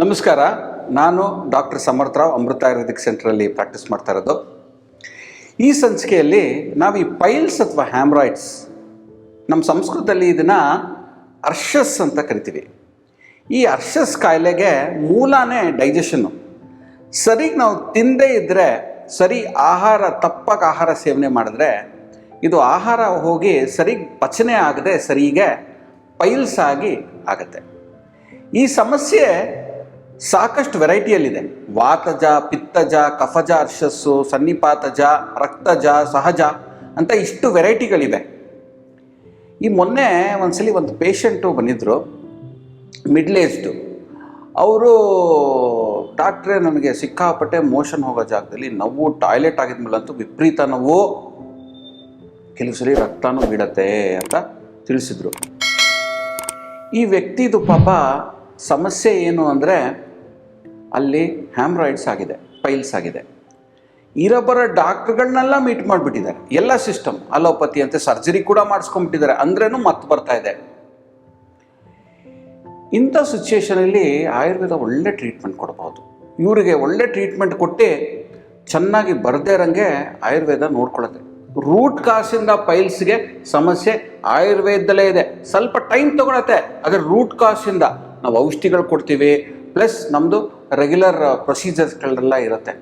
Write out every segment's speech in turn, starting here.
ನಮಸ್ಕಾರ. ನಾನು ಡಾಕ್ಟರ್ ಸಮರ್ಥರಾವ್ ಅಮೃತ ಆಯುರ್ವೇದಿಕ್ ಸೆಂಟ್ರಲ್ಲಿ ಪ್ರಾಕ್ಟೀಸ್ ಮಾಡ್ತಾ ಇರೋದು. ಈ ಸಂಚಿಕೆಯಲ್ಲಿ ನಾವು ಈ ಪೈಲ್ಸ್ ಅಥವಾ ಹ್ಯಾಮ್ರಾಯ್ಡ್ಸ್ ನಮ್ಮ ಸಂಸ್ಕೃತದಲ್ಲಿ ಇದನ್ನು ಅರ್ಷಸ್ ಅಂತ ಕರಿತೀವಿ. ಈ ಅರ್ಷಸ್ ಕಾಯಿಲೆಗೆ ಮೂಲನೇ ಡೈಜೆಷನ್ನು ಸರಿಗೆ ನಾವು ತಿಂದೇ ಇದ್ದರೆ ಸರಿ ಆಹಾರ, ತಪ್ಪಾಗಿ ಆಹಾರ ಸೇವನೆ ಮಾಡಿದ್ರೆ, ಇದು ಆಹಾರ ಹೋಗಿ ಸರಿಗೆ ಪಚನೆ ಆಗದೆ ಸರಿಗೆ ಪೈಲ್ಸ್ ಆಗಿ ಆಗುತ್ತೆ. ಈ ಸಮಸ್ಯೆ ಸಾಕಷ್ಟು ವೆರೈಟಿಯಲ್ಲಿದೆ. ವಾತಜ, ಪಿತ್ತಜ, ಕಫಜ, ಅರ್ಷಸ್ಸು, ಸನ್ನಿಪಾತಜ, ರಕ್ತಜ, ಸಹಜ ಅಂತ ಇಷ್ಟು ವೆರೈಟಿಗಳಿವೆ. ಈ ಮೊನ್ನೆ ಒಂದ್ಸಲಿ ಒಂದು ಪೇಷಂಟು ಬಂದಿದ್ದರು ಮಿಡ್ಲ್ ಏಜ್ಡು. ಅವರು ಡಾಕ್ಟ್ರೇ ನನಗೆ ಸಿಕ್ಕಾಪಟ್ಟೆ ಮೋಷನ್ ಹೋಗೋ ಜಾಗದಲ್ಲಿ ನೋವು, ಟಾಯ್ಲೆಟ್ ಆಗಿದ್ಮೇಲಂತೂ ವಿಪರೀತ ನೋವು, ಕೆಲವು ಸರಿ ರಕ್ತನೂ ಬಿಡತ್ತೆ ಅಂತ ತಿಳಿಸಿದ್ರು. ಈ ವ್ಯಕ್ತಿದು ಪಾಪ ಸಮಸ್ಯೆ ಏನು ಅಂದರೆ ಅಲ್ಲಿ ಹ್ಯಾಮ್ರಾಯ್ಡ್ಸ್ ಆಗಿದೆ, ಪೈಲ್ಸ್ ಆಗಿದೆ. ಇರಬರ ಡಾಕ್ಟ್ರುಗಳನ್ನೆಲ್ಲ ಮೀಟ್ ಮಾಡಿಬಿಟ್ಟಿದ್ದಾರೆ. ಎಲ್ಲ ಸಿಸ್ಟಮ್, ಅಲೋಪತಿ ಅಂತ ಸರ್ಜರಿ ಕೂಡ ಮಾಡಿಸ್ಕೊಂಡ್ಬಿಟ್ಟಿದ್ದಾರೆ. ಅಂದ್ರೇನು ಮತ್ತೆ ಬರ್ತಾ ಇದೆ. ಇಂಥ ಸಿಚುಯೇಷನಲ್ಲಿ ಆಯುರ್ವೇದ ಒಳ್ಳೆ ಟ್ರೀಟ್ಮೆಂಟ್ ಕೊಡ್ಬೋದು. ಇವರಿಗೆ ಒಳ್ಳೆ ಟ್ರೀಟ್ಮೆಂಟ್ ಕೊಟ್ಟು ಚೆನ್ನಾಗಿ ಬರದೇ ಇರೋಂಗೆ ಆಯುರ್ವೇದ ನೋಡ್ಕೊಳ್ಳುತ್ತೆ. ರೂಟ್ ಕಾಸಿಂದ ಪೈಲ್ಸ್ಗೆ ಸಮಸ್ಯೆ ಆಯುರ್ವೇದದಲ್ಲೇ ಇದೆ. ಸ್ವಲ್ಪ ಟೈಮ್ ತಗೊಳತ್ತೆ, ಆದರೆ ರೂಟ್ ಕಾಸಿಂದ ನಾವು ಔಷಧಿಗಳು ಕೊಡ್ತೀವಿ ಪ್ಲಸ್ ನಮ್ಮದು ರೆಗ್ಯುಲರ್ ಪ್ರೊಸೀಜರ್ಸ್ಗಳೆಲ್ಲ ಇರುತ್ತೆ.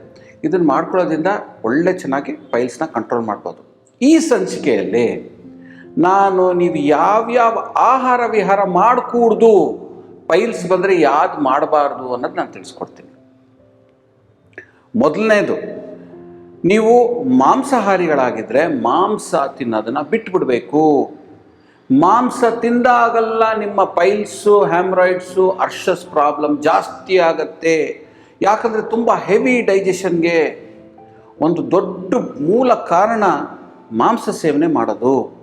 ಇದನ್ನು ಮಾಡ್ಕೊಳ್ಳೋದ್ರಿಂದ ಒಳ್ಳೆ ಚೆನ್ನಾಗಿ ಫೈಲ್ಸ್ನ ಕಂಟ್ರೋಲ್ ಮಾಡ್ಬೋದು. ಈ ಸಂಚಿಕೆಯಲ್ಲಿ ನಾನು ನೀವು ಯಾವ್ಯಾವ ಆಹಾರ ವಿಹಾರ ಮಾಡಿಕೂಡ್ದು ಫೈಲ್ಸ್ ಬಂದರೆ ಯಾವ್ದು ಮಾಡಬಾರ್ದು ಅನ್ನೋದು ನಾನು ತಿಳಿಸ್ಕೊಡ್ತೀನಿ. ಮೊದಲನೇದು, ನೀವು ಮಾಂಸಾಹಾರಿಗಳಾಗಿದ್ದರೆ ಮಾಂಸ ತಿನ್ನೋದನ್ನು ಬಿಟ್ಬಿಡಬೇಕು. ಮಾಂಸ ತಿಂದಾಗಲ್ಲ ನಿಮ್ಮ ಪೈಲ್ಸು, ಹ್ಯಾಮ್ರಾಯ್ಡ್ಸು, ಅರ್ಷಸ್ ಪ್ರಾಬ್ಲಮ್ ಜಾಸ್ತಿ ಆಗತ್ತೆ. ಯಾಕಂದರೆ ತುಂಬ ಹೆವಿ ಡೈಜೆಷನ್ಗೆ ಒಂದು ದೊಡ್ಡ ಮೂಲ ಕಾರಣ ಮಾಂಸ ಸೇವನೆ ಮಾಡೋದು.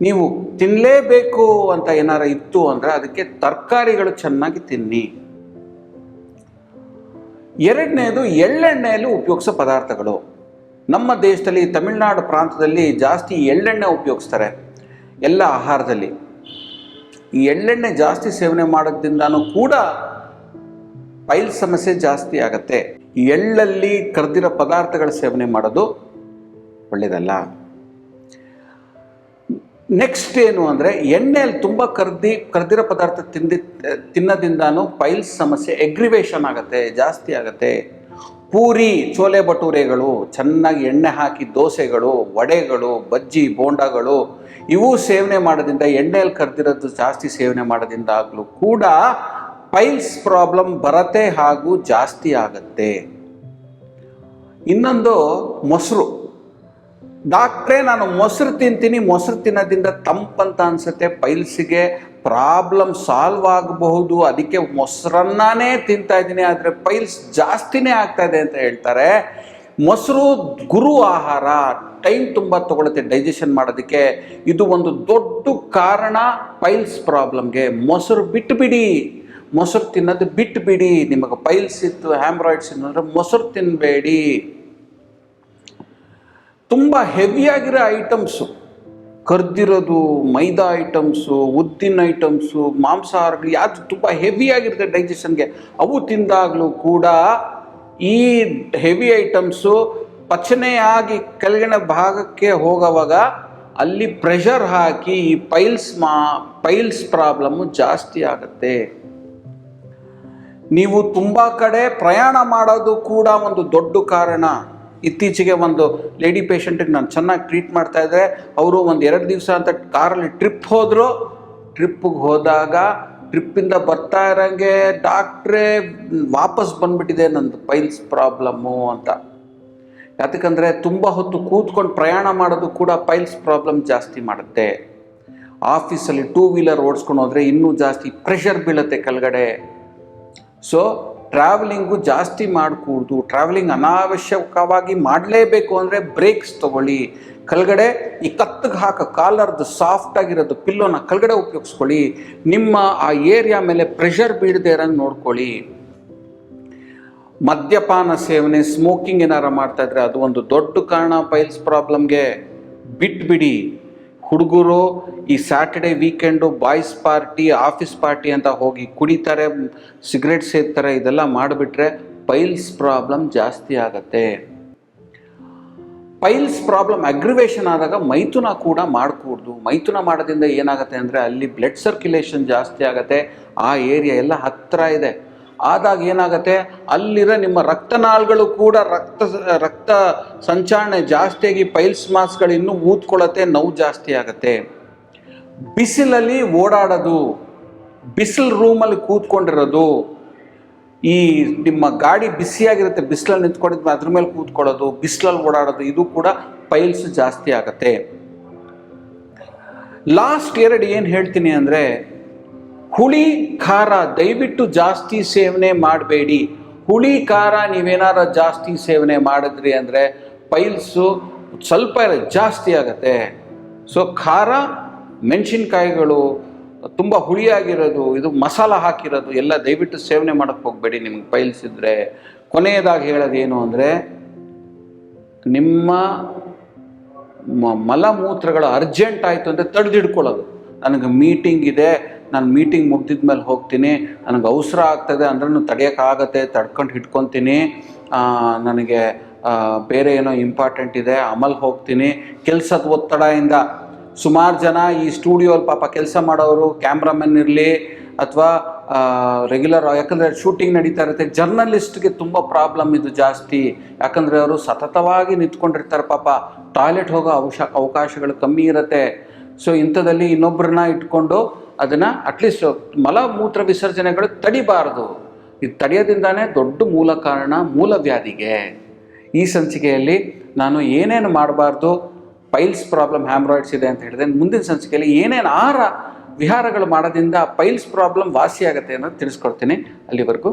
ನೀವು ತಿನ್ನಲೇಬೇಕು ಅಂತ ಏನಾರ ಇತ್ತು ಅಂದರೆ ಅದಕ್ಕೆ ತರಕಾರಿಗಳು ಚೆನ್ನಾಗಿ ತಿನ್ನಿ. ಎರಡನೇದು ಎಳ್ಳೆಣ್ಣೆಯಲ್ಲಿ ಉಪಯೋಗಿಸೋ ಪದಾರ್ಥಗಳು. ನಮ್ಮ ದೇಶದಲ್ಲಿ, ತಮಿಳುನಾಡು ಪ್ರಾಂತದಲ್ಲಿ ಜಾಸ್ತಿ ಎಳ್ಳೆಣ್ಣೆ ಉಪಯೋಗಿಸ್ತಾರೆ. ಎಲ್ಲ ಆಹಾರದಲ್ಲಿ. ಈ ಎಳ್ಳೆಣ್ಣೆ ಜಾಸ್ತಿ ಸೇವನೆ ಮಾಡೋದ್ರಿಂದನೂ ಕೂಡ ಪೈಲ್ ಸಮಸ್ಯೆ ಜಾಸ್ತಿ ಆಗತ್ತೆ. ಎಳ್ಳಲ್ಲಿ ಕರೆದಿರೋ ಪದಾರ್ಥಗಳ ಸೇವನೆ ಮಾಡೋದು ಒಳ್ಳೆಯದಲ್ಲ ನೆಕ್ಸ್ಟ್ ಏನು ಅಂದರೆ ಎಣ್ಣೆಯಲ್ಲಿ ತುಂಬ ಕರ್ದಿ, ಕರೆದಿರೋ ಪದಾರ್ಥ ತಿಂದಿ ತಿನ್ನೋದ್ರಿಂದನೂ ಪೈಲ್ಸ್ ಸಮಸ್ಯೆ ಎಗ್ರಿವೇಷನ್ ಆಗುತ್ತೆ, ಜಾಸ್ತಿ ಆಗುತ್ತೆ. ಪೂರಿ ಚೋಲೆ ಭಟೂರೆಗಳು ಚೆನ್ನಾಗಿ ಎಣ್ಣೆ ಹಾಕಿ ದೋಸೆಗಳು, ವಡೆಗಳು, ಬಜ್ಜಿ, ಬೋಂಡಗಳು, ಇವು ಸೇವನೆ ಮಾಡೋದ್ರಿಂದ ಎಣ್ಣೆಯಲ್ಲಿ ಕರೆದಿರೋದು ಜಾಸ್ತಿ ಸೇವನೆ ಮಾಡೋದ್ರಿಂದಾಗಲೂ ಕೂಡ ಪೈಲ್ಸ್ ಪ್ರಾಬ್ಲಮ್ ಬರತ್ತೆ ಹಾಗೂ ಜಾಸ್ತಿ ಆಗತ್ತೆ. ಇನ್ನೊಂದು ಮೊಸರು. ಡಾಕ್ಟ್ರೇ, ನಾನು ಮೊಸರು ತಿಂತೀನಿ, ಮೊಸರು ತಿನ್ನೋದ್ರಿಂದ ತಂಪಂತ ಅನ್ಸುತ್ತೆ, ಪೈಲ್ಸಿಗೆ ಪ್ರಾಬ್ಲಮ್ ಸಾಲ್ವ್ ಆಗಬಹುದು, ಅದಕ್ಕೆ ಮೊಸರನ್ನೇ ತಿಂತಾ ಇದ್ದೀನಿ, ಆದರೆ ಪೈಲ್ಸ್ ಜಾಸ್ತಿನೇ ಆಗ್ತಾ ಇದೆ ಅಂತ ಹೇಳ್ತಾರೆ. ಮೊಸರು ಗುರು ಆಹಾರ, ಟೈಮ್ ತುಂಬ ತಗೊಳುತ್ತೆ ಡೈಜೆಷನ್ ಮಾಡೋದಕ್ಕೆ. ಇದು ಒಂದು ದೊಡ್ಡ ಕಾರಣ ಪೈಲ್ಸ್ ಪ್ರಾಬ್ಲಮ್ಗೆ. ಮೊಸರು ಬಿಟ್ಟುಬಿಡಿ ಮೊಸರು ತಿನ್ನೋದು ಬಿಟ್ಟುಬಿಡಿ ನಿಮಗೆ ಪೈಲ್ಸ್ ಇತ್ತು, ಹ್ಯಾಮ್ರಾಯ್ಡ್ಸ್ ಇತ್ತು ಮೊಸರು ತಿನ್ನಬೇಡಿ ತುಂಬ ಹೆವಿಯಾಗಿರೋ ಐಟಮ್ಸು. ಕರ್ದಿರೋದು ಮೈದಾ ಐಟಮ್ಸು, ಉದ್ದಿನ ಐಟಮ್ಸು, ಮಾಂಸಾಹಾರಗಳು ಯಾವುದು ತುಂಬ ಹೆವಿಯಾಗಿರುತ್ತೆ ಡೈಜೆಷನ್ಗೆ ಅವು ತಿಂದಾಗಲೂ ಕೂಡ ಈ ಹೆವಿ ಐಟಮ್ಸು ಪಚನೆಯಾಗಿ ಕೆಳಗಿನ ಭಾಗಕ್ಕೆ ಹೋಗೋವಾಗ ಅಲ್ಲಿ ಪ್ರೆಷರ್ ಹಾಕಿ ಈ ಪೈಲ್ಸ್ ಮಾ ಪೈಲ್ಸ್ ಪ್ರಾಬ್ಲಮ್ಮು ಜಾಸ್ತಿ ಆಗುತ್ತೆ. ನೀವು ತುಂಬ ಕಡೆ ಪ್ರಯಾಣ ಮಾಡೋದು ಕೂಡ ಒಂದು ದೊಡ್ಡ ಕಾರಣ. ಇತ್ತೀಚೆಗೆ ಒಂದು ಲೇಡಿ ಪೇಷಂಟಿಗೆ ನಾನು ಚೆನ್ನಾಗಿ ಟ್ರೀಟ್ ಮಾಡ್ತಾ ಇದ್ದೆ ಅವರು ಒಂದು ಎರಡು ದಿವಸ ಅಂತ ಕಾರಲ್ಲಿ ಟ್ರಿಪ್ ಹೋದರು ಟ್ರಿಪ್ಪಿಗೆ ಹೋದಾಗ ಟ್ರಿಪ್ಪಿಂದ ಬರ್ತಾ ಇರೋಂಗೆ ಡಾಕ್ಟ್ರೇ ವಾಪಸ್ ಬಂದುಬಿಟ್ಟಿದೆ ನಂದು ಪೈಲ್ಸ್ ಪ್ರಾಬ್ಲಮ್ಮು ಅಂತ. ಯಾತಕ್ಕಂದರೆ ತುಂಬ ಹೊತ್ತು ಕೂತ್ಕೊಂಡು ಪ್ರಯಾಣ ಮಾಡೋದು ಕೂಡ ಪೈಲ್ಸ್ ಪ್ರಾಬ್ಲಮ್ ಜಾಸ್ತಿ ಮಾಡುತ್ತೆ. ಆಫೀಸಲ್ಲಿ ಟೂ ವೀಲರ್ ಓಡಿಸ್ಕೊಂಡು ಹೋದರೆ ಇನ್ನೂ ಜಾಸ್ತಿ ಪ್ರೆಷರ್ ಬೀಳುತ್ತೆ ಕೆಳಗಡೆ. ಸೊ ಟ್ರಾವೆಲಿಂಗು ಜಾಸ್ತಿ ಮಾಡಕೂಡ್ದು ಟ್ರಾವೆಲಿಂಗ್ ಅನಾವಶ್ಯಕವಾಗಿ ಮಾಡಲೇಬೇಕು ಅಂದರೆ ಬ್ರೇಕ್ಸ್ ತಗೊಳ್ಳಿ. ಕೆಳಗಡೆ ಈ ಕತ್ತಿಗೆ ಹಾಕೋ, ಕಾಲರ್ದು ಸಾಫ್ಟ್ ಆಗಿರೋದು ಪಿಲ್ಲೋನ ಕೆಳಗಡೆ ಉಪಯೋಗಿಸ್ಕೊಳ್ಳಿ. ನಿಮ್ಮ ಆ ಏರಿಯಾ ಮೇಲೆ ಪ್ರೆಷರ್ ಬೀಳದೆ ಇರೋಂಗೆ ನೋಡ್ಕೊಳ್ಳಿ. ಮದ್ಯಪಾನ ಸೇವನೆ ಸ್ಮೋಕಿಂಗ್ ಏನಾರ ಮಾಡ್ತಾ ಇದ್ರೆ ಅದು ಒಂದು ದೊಡ್ಡ ಕಾರಣ ಪೈಲ್ಸ್ ಪ್ರಾಬ್ಲಮ್ಗೆ ಬಿಟ್ಬಿಡಿ. ಹುಡುಗರು ಈ Saturday weekend boys party office party ಅಂತ ಹೋಗಿ ಕುಡಿತಾರೆ ಸಿಗರೇಟ್ ಸೇರ್ತಾರೆ ಇದೆಲ್ಲ ಮಾಡಿಬಿಟ್ರೆ ಪೈಲ್ಸ್ ಪ್ರಾಬ್ಲಮ್ ಜಾಸ್ತಿ ಆಗತ್ತೆ. ಪೈಲ್ಸ್ ಪ್ರಾಬ್ಲಮ್ ಅಗ್ರಿವೇಷನ್ ಆದಾಗ ಮೈಥುನ ಕೂಡ ಮಾಡಕೂಡ್ದು. ಮೈಥುನ ಮಾಡೋದ್ರಿಂದ ಏನಾಗುತ್ತೆ ಅಂದರೆ ಅಲ್ಲಿ ಬ್ಲಡ್ ಸರ್ಕ್ಯುಲೇಷನ್ ಜಾಸ್ತಿ ಆಗುತ್ತೆ. ಆ ಏರಿಯಾ ಎಲ್ಲ ಹತ್ತಿರ ಇದೆ. ಆದಾಗ ಏನಾಗುತ್ತೆ? ಅಲ್ಲಿರೋ ನಿಮ್ಮ ರಕ್ತನಾಳಗಳು ಕೂಡ ರಕ್ತ ರಕ್ತ ಸಂಚಾರಣೆ ಜಾಸ್ತಿಯಾಗಿ ಪೈಲ್ಸ್ ಮಾಸ್ಗಳು ಇನ್ನೂ ನೋವು ಜಾಸ್ತಿ ಆಗುತ್ತೆ. ಬಿಸಿಲಲ್ಲಿ ಓಡಾಡೋದು, ಬಿಸಿಲು ರೂಮಲ್ಲಿ ಕೂತ್ಕೊಂಡಿರೋದು, ಈ ನಿಮ್ಮ ಗಾಡಿ ಬಿಸಿಯಾಗಿರುತ್ತೆ, ಬಿಸಿಲಲ್ಲಿ ನಿಂತ್ಕೊಂಡಿದ್ಮೇಲೆ ಅದ್ರ ಮೇಲೆ ಕೂತ್ಕೊಳ್ಳೋದು, ಬಿಸಿಲಲ್ಲಿ ಓಡಾಡೋದು, ಇದು ಕೂಡ ಪೈಲ್ಸ್ ಜಾಸ್ತಿ ಆಗುತ್ತೆ. ಲಾಸ್ಟ್ ಎರಡು ಏನು ಹೇಳ್ತೀನಿ ಅಂದರೆ ಹುಳಿ ಖಾರ, ದಯವಿಟ್ಟು ಜಾಸ್ತಿ ಸೇವನೆ ಮಾಡಬೇಡಿ. ಹುಳಿ ಖಾರ ನೀವೇನಾರ ಜಾಸ್ತಿ ಸೇವನೆ ಮಾಡಿದ್ರಿ ಅಂದರೆ ಪೈಲ್ಸು ಸ್ವಲ್ಪ ಜಾಸ್ತಿ ಆಗುತ್ತೆ. ಸೊ ಖಾರ, ಮೆಣಸಿನ್ಕಾಯಿಗಳು ತುಂಬ ಹುಳಿಯಾಗಿರೋದು, ಇದು ಮಸಾಲ ಹಾಕಿರೋದು, ಎಲ್ಲ ದಯವಿಟ್ಟು ಸೇವನೆ ಮಾಡೋಕ್ಕೆ ಹೋಗಬೇಡಿ ನಿಮ್ಗೆ ಪೈಲ್ಸ್ ಇದ್ದರೆ ಕೊನೆಯದಾಗಿ ಹೇಳೋದೇನು ಅಂದರೆ, ನಿಮ್ಮ ಮಲಮೂತ್ರಗಳು ಅರ್ಜೆಂಟ್ ಆಯಿತು ಅಂದರೆ ತಡೆದಿಡ್ಕೊಳ್ಳೋದು. ನನಗೆ ಮೀಟಿಂಗ್ ಇದೆ ನಾನು ಮೀಟಿಂಗ್ ಮುಗ್ದಿದ ಮೇಲೆ ಹೋಗ್ತೀನಿ. ನನಗೆ ಅವಸರ ಆಗ್ತದೆ ಅಂದ್ರೂ ತಡೆಯೋಕ್ಕಾಗತ್ತೆ ತಡ್ಕೊಂಡು ಹಿಡ್ಕೊತೀನಿ. ನನಗೆ ಬೇರೆ ಏನೋ ಇಂಪಾರ್ಟೆಂಟ್ ಇದೆ ಆಮೇಲೆ ಹೋಗ್ತೀನಿ. ಕೆಲಸದ ಒತ್ತಡದಿಂದ ಸುಮಾರು ಜನ ಈ ಸ್ಟುಡಿಯೋಲ್ಲಿ ಪಾಪ ಕೆಲಸ ಮಾಡೋರು ಕ್ಯಾಮ್ರಾಮನ್ ಇರಲಿ ಅಥವಾ ರೆಗ್ಯುಲರ್ ಯಾಕಂದರೆ ಶೂಟಿಂಗ್ ನಡೀತಾ ಇರುತ್ತೆ. ಜರ್ನಲಿಸ್ಟ್ಗೆ ತುಂಬ ಪ್ರಾಬ್ಲಮ್ ಇದು ಜಾಸ್ತಿ. ಯಾಕಂದರೆ ಅವರು ಸತತವಾಗಿ ನಿಂತ್ಕೊಂಡಿರ್ತಾರೆ ಪಾಪ. ಟಾಯ್ಲೆಟ್ ಹೋಗೋ ಅವಶ, ಅವಕಾಶಗಳು ಕಮ್ಮಿ ಇರುತ್ತೆ. ಸೊ ಇಂಥದ್ದಲ್ಲಿ ಇನ್ನೊಬ್ಬರನ್ನ ಇಟ್ಕೊಂಡು ಅದನ್ನು ಅಟ್ಲೀಸ್ಟ್ ಮಲ ಮೂತ್ರ ವಿಸರ್ಜನೆಗಳು ತಡಿಬಾರದು. ಇದು ತಡೆಯೋದ್ರಿಂದಾನೇ ದೊಡ್ಡ ಮೂಲ ಕಾರಣ ಮೂಲ ವ್ಯಾಧಿಗೆ. ಈ ಸಂಚಿಕೆಯಲ್ಲಿ ನಾನು ಏನೇನು ಮಾಡಬಾರ್ದು, ಪೈಲ್ಸ್ ಪ್ರಾಬ್ಲಮ್ ಹ್ಯಾಮ್ರಾಯ್ಡ್ಸ್ ಇದೆ ಅಂತ ಹೇಳಿದೆ ಮುಂದಿನ ಸಂಚಿಕೆಯಲ್ಲಿ ಏನೇನು ಆಹಾರ ವಿಹಾರಗಳು ಮಾಡೋದ್ರಿಂದ ಪೈಲ್ಸ್ ಪ್ರಾಬ್ಲಮ್ ವಾಸಿಯಾಗುತ್ತೆ ಅನ್ನೋದು ತಿಳಿಸ್ಕೊಡ್ತೀನಿ. ಅಲ್ಲಿವರೆಗೂ